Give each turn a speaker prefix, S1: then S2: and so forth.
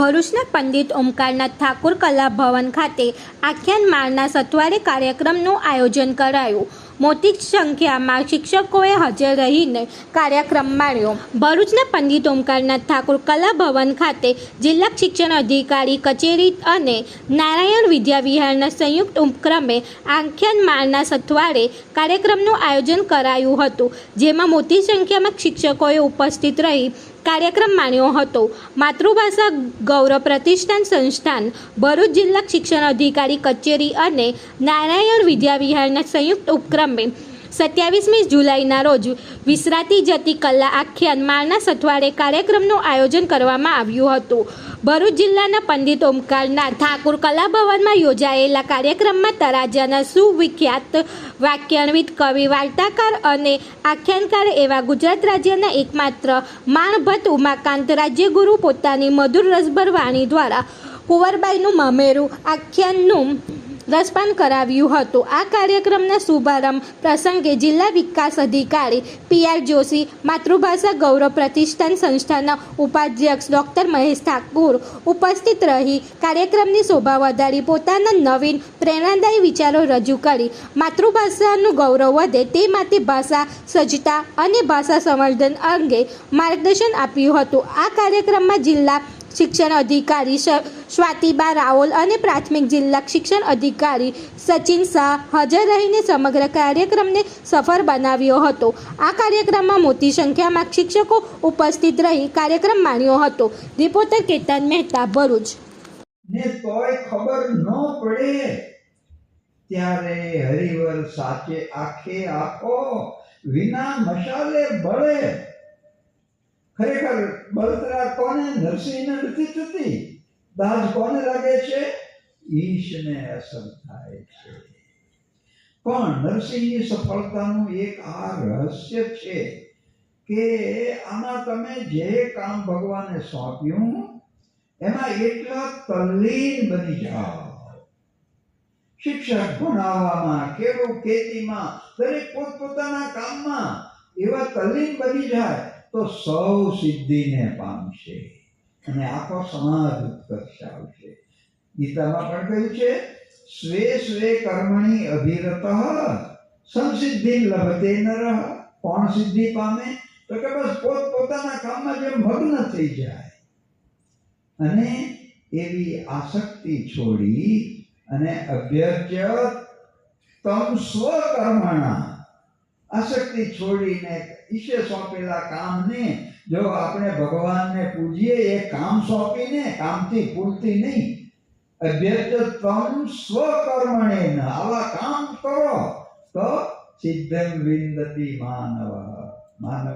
S1: ભરૂચના પંડિત ઓમકારનાથ ઠાકુર કલા ભવન ખાતે આખ્યાન માળના સથવારે કાર્યક્રમનું આયોજન કરાયું. મોટી સંખ્યામાં શિક્ષકોએ હાજર રહીને કાર્યક્રમ માણ્યો. ભરૂચના પંડિત ઓમકારનાથ ઠાકુર કલા ભવન ખાતે જિલ્લા શિક્ષણ અધિકારી કચેરી અને નારાયણ વિદ્યા વિહારના સંયુક્ત ઉપક્રમે આખ્યાન માળના સથવારે કાર્યક્રમનું આયોજન કરાયું હતું, જેમાં મોટી સંખ્યામાં શિક્ષકોએ ઉપસ્થિત રહી કાર્યક્રમ માણ્યો હતો. માતૃભાષા ગૌરવ પ્રતિષ્ઠાન સંસ્થાન ભરૂચ જિલ્લા શિક્ષણ અધિકારી કચેરી અને નારાયણ વિદ્યાવિહારના સંયુક્ત ઉપક્રમે સત્યાવીસમી જુલાઈના રોજ વિસરાતી જતી કલા આખ્યાન માળના સથવારે કાર્યક્રમનું આયોજન કરવામાં આવ્યું હતું. ભરૂચ જિલ્લાના પંડિત ઓમકારના ઠાકુર કલાભવનમાં યોજાયેલા કાર્યક્રમમાં તરાજાના સુવિખ્યાત વાક્યાન્વિત કવિ, વાર્તાકાર અને આખ્યાનકાર એવા ગુજરાત રાજ્યના એકમાત્ર માણભટ્ટ ઉમાકાંત રાજ્યગુરુ પોતાની મધુર રસભર વાણી દ્વારા કુંવરબાઈનું મામેરું આખ્યાનનું રસપાન કરાવ્યું હતું. આ કાર્યક્રમના શુભારંભ પ્રસંગે જિલ્લા વિકાસ અધિકારી પી આર જોશી, માતૃભાષા ગૌરવ પ્રતિષ્ઠાન સંસ્થાના ઉપાધ્યક્ષ ડૉક્ટર મહેશ ઠાકુર ઉપસ્થિત રહી કાર્યક્રમની શોભા વધારી પોતાના નવીન પ્રેરણાદાયી વિચારો રજૂ કરી. માતૃભાષાનું ગૌરવ વધે તે માટે ભાષા સજ્જતા અને ભાષા સંવર્ધન અંગે માર્ગદર્શન આપ્યું હતું. આ કાર્યક્રમમાં જિલ્લા શિક્ષણ અધિકારી સ્વાતિબા રાઓલ અને પ્રાથમિક જિલ્લા શિક્ષણ અધિકારી સચિન શાહ હાજર રહીને સમગ્ર કાર્યક્રમને સફળ બનાવ્યો હતો. આ કાર્યક્રમમાં મોટી સંખ્યામાં શિક્ષકો ઉપસ્થિત રહી કાર્યક્રમ માણ્યો હતો. રિપોર્ટર કેતન મહેતા, ભરૂચ.
S2: ને તોય ખબર ન પડે ત્યારે હરિવર સાચે આખે આખો વિના મસાલે બળે ખરેખર બળતરા કોને? નરસિંહને નથી થતી. દાજ કોને લાગે છે? ઈશને અસર થાય છે. પણ નરસિંહની સફળતાનું એક આ રહસ્ય છે કે આમાં તમે જે કામ ભગવાને સોંપ્યું, એમાં એટલા તલ્લીન બની જાઓ. શિક્ષક ભણાવવામાં ખેડૂત ખેતીમાં, દરેક પોતપોતાના કામમાં એવા તલ્લીન બની જાય. તો સૌ સિદ્ધિને પામશે અને આખો સમાજ ઉત્કર્ષ આવશે ગીતામાં પણ કહ્યું છે, સ્વે સ્વે કર્મણી અભિરત, સંસિદ્ધિ લભતે નરઃ. કોણ સિદ્ધિ પામે? તો કે બસ પોત પોતાના કામમાં જે મગ્ન થઈ જાય. અને એવી આસક્તિ છોડી અને અભ્યર્ચ્ય તમ સ્વકર્મણા આસક્તિ છોડીને ઈશ્વર સોંપેલા કામને જો આપણે ભગવાનને પૂજીએ, એ કામ સોંપીને કામથી પૂરતી નહીં. અભ્યર્ચ્ય તમ સ્વકર્મણે આવા કામ કરો તો સિદ્ધમ વિંદતી માનવ માનવ